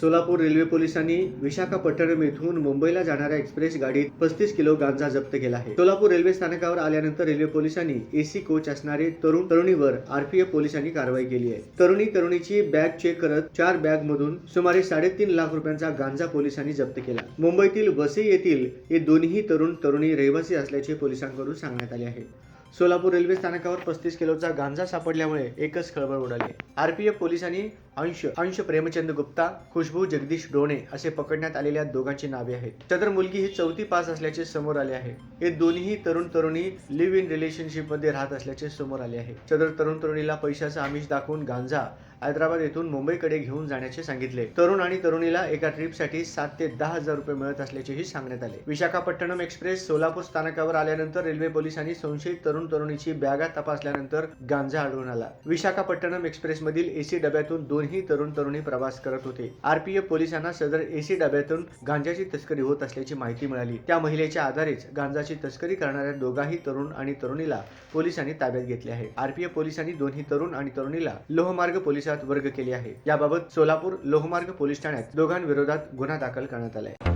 Solapur railway पोलिसांनी विशाखापट्टणम येथून मुंबईला जाणाऱ्या एक्सप्रेस गाडीत पस्तीस किलो गांजा जप्त केला आहे. सोलापूर रेल्वे स्थानकावर आल्यानंतर रेल्वे पोलिसांनी एसी कोच असणारे तरुण तरुणीवर आरपीएफ पोलिसांनी कारवाई केली आहे. तरुणी तरुणीची बॅग चेक करत चार बॅग मधून सुमारे साडेतीन लाख रुपयांचा गांजा पोलिसांनी जप्त केला. मुंबईतील वसई येथील हे दोन्ही तरुण तरुणी रहिवासी असल्याचे पोलिसांकडून सांगण्यात आले आहे. सोलापूर रेल्वे स्थानकावर पस्तीस किलोचा गांजा सापडल्यामुळे एकच खळबळ उडाली. आरपीएफ पोलिसांनी अंश अंश प्रेमचंद गुप्ता खुशबू जगदीश डोणे असे पकडण्यात आलेल्या दोघांची नावे आहेत. सदर मुलगी ही चौथी पास असल्याचे समोर आले आहे. हे दोन्ही तरुण तरुणी लिव्ह इन रिलेशनशिपमध्ये राहत असल्याचे समोर आले आहे. सदर तरुण तरुणीला पैशाचा आमिष दाखवून गांजा हैदराबाद येथून मुंबईकडे घेऊन जाण्याचे सांगितले. तरुण आणि तरुणीला एका ट्रिपसाठी सात ते दहा हजार रुपये मिळत असल्याचेही सांगण्यात आले. विशाखापट्टणम एक्सप्रेस सोलापूर स्थानकावर आल्यानंतर रेल्वे पोलिसांनी संशयित तरुण तरुण तरुणीची बॅगा तपासल्यानंतर गांजा आढळून आला. विशाखापट्टणम एक्सप्रेस मधील एसी डब्यातून दोन्ही तरुण तरुणी प्रवास करत होते. आरपीएफ पोलिसांना सदर एसी डब्यातून गांजाची तस्करी होत असल्याची माहिती मिळाली. त्या महिलेच्या आधारेच गांजाची तस्करी करणाऱ्या दोघाही तरुण आणि तरुणीला पोलिसांनी ताब्यात घेतले आहे. आरपीएफ पोलिसांनी दोन्ही तरुण आणि तरुणीला लोहमार्ग पोलिसात वर्ग केले आहे. याबाबत सोलापूर लोहमार्ग पोलीस ठाण्यात दोघांविरोधात गुन्हा दाखल करण्यात आलाय.